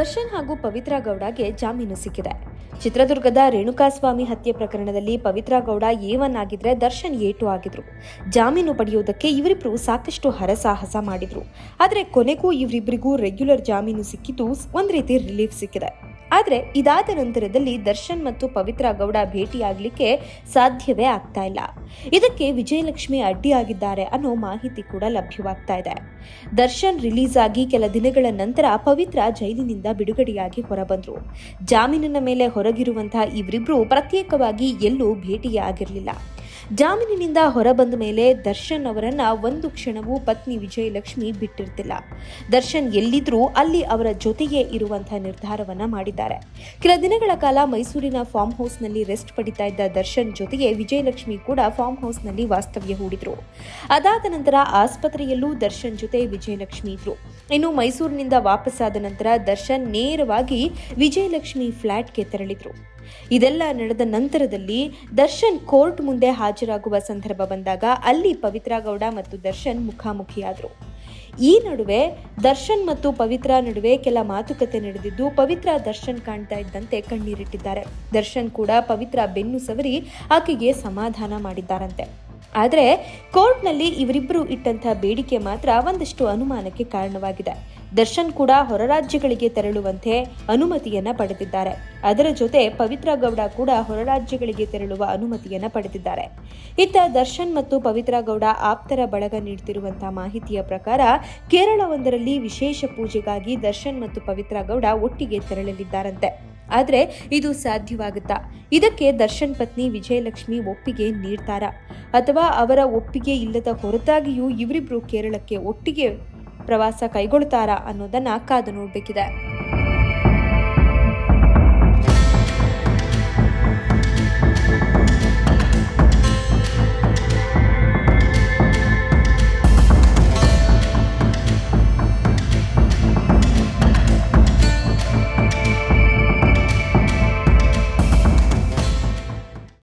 ದರ್ಶನ್ ಹಾಗೂ ಪವಿತ್ರ ಗೌಡಗೆ ಜಾಮೀನು ಸಿಕ್ಕಿದೆ. ಚಿತ್ರದುರ್ಗದ ರೇಣುಕಾಸ್ವಾಮಿ ಹತ್ಯೆ ಪ್ರಕರಣದಲ್ಲಿ ಪವಿತ್ರ ಗೌಡ ಎ ಒನ್ ಆಗಿದ್ರೆ ದರ್ಶನ್ ಎ ಟು ಆಗಿದ್ರು. ಜಾಮೀನು ಪಡೆಯುವುದಕ್ಕೆ ಇವರಿಬ್ರು ಸಾಕಷ್ಟು ಹರಸಾಹಸ ಮಾಡಿದ್ರು. ಆದರೆ ಕೊನೆಗೂ ಇವರಿಬ್ಬರಿಗೂ ರೆಗ್ಯುಲರ್ ಜಾಮೀನು ಸಿಕ್ಕಿದ್ದು ಒಂದು ರೀತಿ ರಿಲೀಫ್ ಸಿಕ್ಕಿದೆ. ಆದರೆ ಇದಾದ ನಂತರದಲ್ಲಿ ದರ್ಶನ್ ಮತ್ತು ಪವಿತ್ರ ಗೌಡ ಭೇಟಿಯಾಗಲಿಕ್ಕೆ ಸಾಧ್ಯವೇ ಆಗ್ತಾ ಇಲ್ಲ. ಇದಕ್ಕೆ ವಿಜಯಲಕ್ಷ್ಮಿ ಅಡ್ಡಿಯಾಗಿದ್ದಾರೆ ಅನ್ನೋ ಮಾಹಿತಿ ಕೂಡ ಲಭ್ಯವಾಗ್ತಾ ಇದೆ. ದರ್ಶನ್ ರಿಲೀಸ್ ಆಗಿ ಕೆಲ ದಿನಗಳ ನಂತರ ಪವಿತ್ರ ಜೈಲಿನಿಂದ ಬಿಡುಗಡೆಯಾಗಿ ಹೊರಬಂದ್ರು. ಜಾಮೀನಿನ ಮೇಲೆ ಹೊರಗಿರುವಂತಹ ಇವರಿಬ್ರು ಪ್ರತ್ಯೇಕವಾಗಿ ಎಲ್ಲೂ ಭೇಟಿಯೇ ಆಗಿರಲಿಲ್ಲ ಜಾಮೀನಿನಿಂದ ಹೊರಬಂದ ಮೇಲೆ ದರ್ಶನ್ ಅವರನ್ನ ಒಂದು ಕ್ಷಣವೂ ಪತ್ನಿ ವಿಜಯಲಕ್ಷ್ಮಿ ಬಿಟ್ಟಿರ್ತಿಲ್ಲ. ದರ್ಶನ್ ಎಲ್ಲಿದ್ರೂ ಅಲ್ಲಿ ಅವರ ಜೊತೆಗೆ ಇರುವಂತಹ ನಿರ್ಧಾರವನ್ನ ಮಾಡಿದ್ದಾರೆ. ಕೆಲ ದಿನಗಳ ಕಾಲ ಮೈಸೂರಿನ ಫಾರ್ಮ್ ಹೌಸ್ನಲ್ಲಿ ರೆಸ್ಟ್ ಪಡಿತಾ ಇದ್ದ ದರ್ಶನ್ ಜೊತೆಗೆ ವಿಜಯಲಕ್ಷ್ಮಿ ಕೂಡ ಫಾರ್ಮ್ ಹೌಸ್ನಲ್ಲಿ ವಾಸ್ತವ್ಯ ಹೂಡಿದ್ರು. ಅದಾದ ನಂತರ ಆಸ್ಪತ್ರೆಯಲ್ಲೂ ದರ್ಶನ್ ಜೊತೆ ವಿಜಯಲಕ್ಷ್ಮಿ ಇದ್ರು. ಇನ್ನು ಮೈಸೂರಿನಿಂದ ವಾಪಸ್ಸಾದ ನಂತರ ದರ್ಶನ್ ನೇರವಾಗಿ ವಿಜಯಲಕ್ಷ್ಮಿ ಫ್ಲಾಟ್ಗೆ ತೆರಳಿದ್ರು. ಇದೆಲ್ಲ ನಡೆದ ನಂತರದಲ್ಲಿ ದರ್ಶನ್ ಕೋರ್ಟ್ ಮುಂದೆ ಹಾಜರಾಗುವ ಸಂದರ್ಭ ಬಂದಾಗ ಅಲ್ಲಿ ಪವಿತ್ರ ಗೌಡ ಮತ್ತು ದರ್ಶನ್ ಮುಖಾಮುಖಿಯಾದರು. ಈ ನಡುವೆ ದರ್ಶನ್ ಮತ್ತು ಪವಿತ್ರ ನಡುವೆ ಕೆಲ ಮಾತುಕತೆ ನಡೆದಿದ್ದು ಪವಿತ್ರ ದರ್ಶನ್ ಕಾಣ್ತಾ ಇದ್ದಂತೆ ಕಣ್ಣೀರಿಟ್ಟಿದ್ದಾರೆ. ದರ್ಶನ್ ಕೂಡ ಪವಿತ್ರ ಬೆನ್ನು ಸವರಿ ಆಕೆಗೆ ಸಮಾಧಾನ ಮಾಡಿದ್ದಾರಂತೆ. ಆದರೆ ಕೋರ್ಟ್ನಲ್ಲಿ ಇವರಿಬ್ಬರು ಇಟ್ಟಂತಹ ಬೇಡಿಕೆ ಮಾತ್ರ ಒಂದಷ್ಟು ಅನುಮಾನಕ್ಕೆ ಕಾರಣವಾಗಿದೆ. ದರ್ಶನ್ ಕೂಡ ಹೊರ ರಾಜ್ಯಗಳಿಗೆ ತೆರಳುವಂತೆ ಅನುಮತಿಯನ್ನ ಪಡೆದಿದ್ದಾರೆ. ಅದರ ಜೊತೆ ಪವಿತ್ರ ಗೌಡ ಕೂಡ ಹೊರ ರಾಜ್ಯಗಳಿಗೆ ತೆರಳುವ ಅನುಮತಿಯನ್ನ ಪಡೆದಿದ್ದಾರೆ. ಇತ್ತ ದರ್ಶನ್ ಮತ್ತು ಪವಿತ್ರ ಗೌಡ ಆಪ್ತರ ಬಳಗ ನೀಡುತ್ತಿರುವಂತಹ ಮಾಹಿತಿಯ ಪ್ರಕಾರ ಕೇರಳವೊಂದರಲ್ಲಿ ವಿಶೇಷ ಪೂಜೆಗಾಗಿ ದರ್ಶನ್ ಮತ್ತು ಪವಿತ್ರ ಗೌಡ ಒಟ್ಟಿಗೆ ತೆರಳಲಿದ್ದಾರಂತೆ. ಆದರೆ ಇದು ಸಾಧ್ಯವಾಗುತ್ತಾ? ಇದಕ್ಕೆ ದರ್ಶನ್ ಪತ್ನಿ ವಿಜಯಲಕ್ಷ್ಮಿ ಒಪ್ಪಿಗೆ ನೀಡ್ತಾರಾ? ಅಥವಾ ಅವರ ಒಪ್ಪಿಗೆ ಇಲ್ಲದ ಹೊರತಾಗಿಯೂ ಇವರಿಬ್ರು ಕೇರಳಕ್ಕೆ ಒಟ್ಟಿಗೆ ಪ್ರವಾಸ ಕೈಗೊಳ್ತಾರಾ ಅನ್ನೋದನ್ನ ಕಾದು ನೋಡಬೇಕಿದೆ.